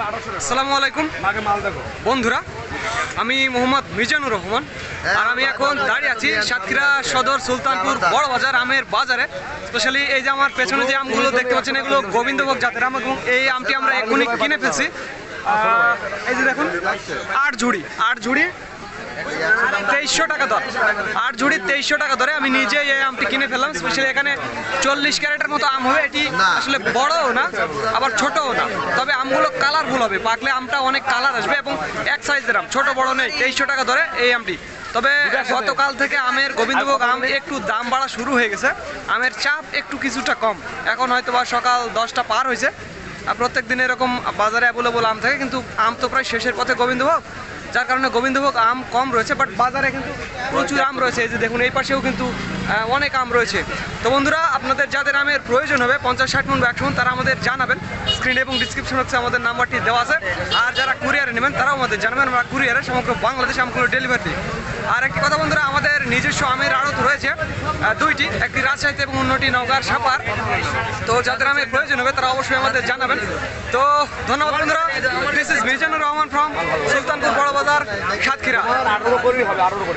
আসসালামু আলাইকুম। আগে মাল দেখো। বন্ধুরা আমি মোহাম্মদ মিজানুর রহমান। আর আমি এখন দাঁড়িয়ে আছি সাতক্ষীরা সদর সুলতানপুর বড় বাজার আমের বাজারে। স্পেশালি এই যে আমার পেছনে যে আমগুলো দেখতে পাচ্ছেন এগুলো গোবিন্দভোগ জাতের আম এবং এই আমটি আমরা এখনই কিনে ফেলছি। এই যে দেখুন আট ঝুড়ি আট ঝুড়ি তেইশশো টাকা দর। আট ঝুড়ি তেইশশো টাকা ধরে আমি নিজে এই আমটি কিনে ফেললাম। স্পেশালি এখানে চল্লিশ ক্যারেটের মতো আম হবে। এটি আসলে বড়ও না আবার ছোটও না। তবে আমগুলো কালারফুল হবে। পাকলে আমটা অনেক কালার আসবে এবং এক সাইজের আম। ছোট বড় নেই। তেইশশো টাকা ধরে এই আমটি। তবে গতকাল থেকে আমের গোবিন্দভোগ আম একটু দাম বাড়া শুরু হয়ে গেছে। আমের চাপ একটু কিছুটা কম। এখন হয়তো বা সকাল দশটা পার হয়েছে। আর প্রত্যেক দিন এরকম বাজারে অ্যাভেলেবল আম থাকে কিন্তু আম তো প্রায় শেষের পথে গোবিন্দভোগ। যার কারণে গোবিন্দভোগ আম কম রয়েছে বাট বাজারে কিন্তু প্রচুর আম রয়েছে। এই যে দেখুন, এই পাশেও কিন্তু অনেক আম রয়েছে। তো বন্ধুরা, আপনাদের যাদের আমের প্রয়োজন হবে, পঞ্চাশ ষাট মন একশো মন তারা আমাদের জানাবেন। স্ক্রিনে এবং ডিসক্রিপশন হচ্ছে আমাদের নাম্বারটি দেওয়া আছে। আর যারা কুরিয়ারে নেবেন, তারাও আমাদের জানাবেন। আমরা কুরিয়ারে সমগ্র বাংলাদেশে আমগুলো ডেলিভারি আর একটি কথা বন্ধুরা, আমাদের নিজস্ব আমের আড়ত রয়েছে দুইটি, একটি রাজশাহীতে এবং অন্যটি নওগাঁর সাপার। তো যাদের আমের প্রয়োজন হবে, তারা অবশ্যই আমাদের জানাবেন। তো ধন্যবাদ বন্ধুরা। রহমান ফ্রম সুলতানপুর বড় বাজার সাতক্ষীরা আঠারো করেই হবে আঠারো করে